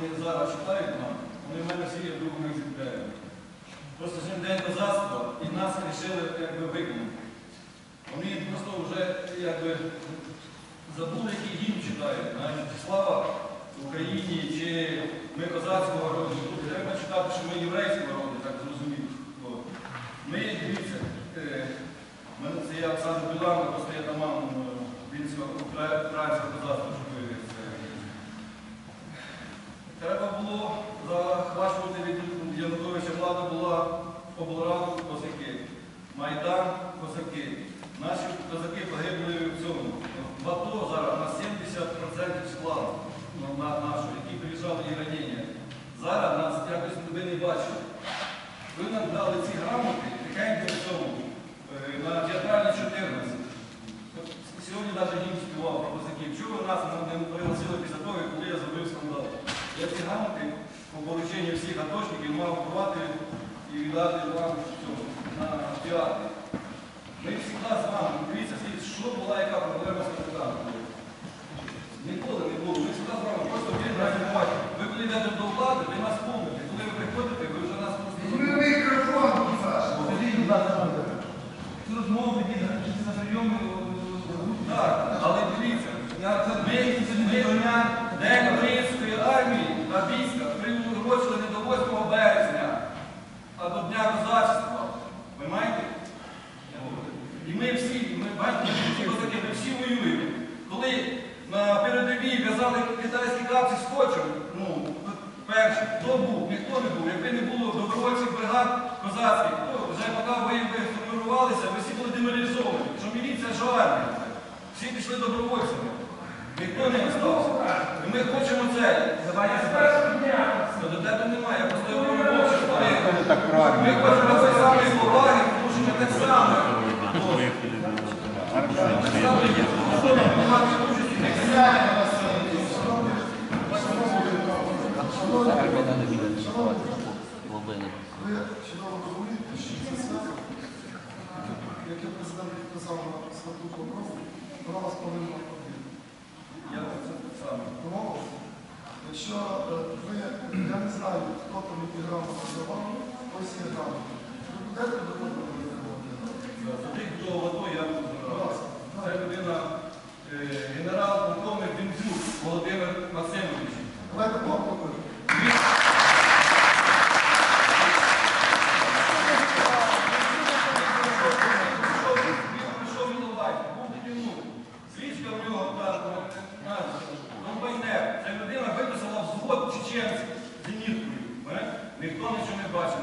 вони зараз читають нам, вони в мене всі є в другому екземплярі. Просто сьогодні день козацтва і нас рішили якби викинути. Вони просто вже якби забули, який гімн читають. Навіть слава Україні, чи ми козацького роду. Треба читати, що ми єврейського роду, так зрозуміло. От. Ми, дивіться, е, в мене це я Оксана Білана, просто я таман Вінського українського козацтва, щоб ви це. Треба було захвачувати від Януковича влада була облраду козаки, Майдан козаки. Наші козаки погибли в цьому. В АТО зараз на 70% складу ну, на нашого, які приїжджали і ранення. Зараз нас якось ви не бачили. Ви нам дали ці грамоти тихенько в цьому, е, на театральній 14. Сьогодні навіть їм співав про козаків. Чого нас не пригласили після того, коли я зробив скандал? Я ці грамоти по порученню всіх атошників мав ховати і віддати вам на театрі. Ми завжди з вами, дивіться, що була яка проблема з капітаном? Ніколи не було. Ми завжди з вами просто відразу Ви коли йдете до влади, ви нас помните. Коли ви приходите, ви вже нас просто Ми мікрофон, Саша. Скажіть, будь ласка, цю розмову ведіть на прийомі. Так, але дивіться, ми, День Української армії та війська приурочили не до 8 березня, а до Дня козацтва. Ви маєте? І ми всі, ми бачите, всі ми всі воюємо. Коли на передовій в'язали китайські капці скотчем, ну, перший, хто був, ніхто не був. Якби не було добровольчих бригад козацьких, то вже поки ви формувалися, ви всі були деморалізовані. Що міліція, що армія. Всі пішли добровольцями. Ніхто не остався. І ми хочемо це. Ну, До тебе немає, я просто його мовчу. Ми хочемо цей самий поваги, тому що ми так само. Ви чудово розумієте, що це свято, яке президент підписав на статут Лаврова, воно вас повинно об'єднати. Якщо ви, я не знаю, хто там на слова, ось є там. Ви будете доводити чеченців зеніткою. Ніхто нічого не бачив,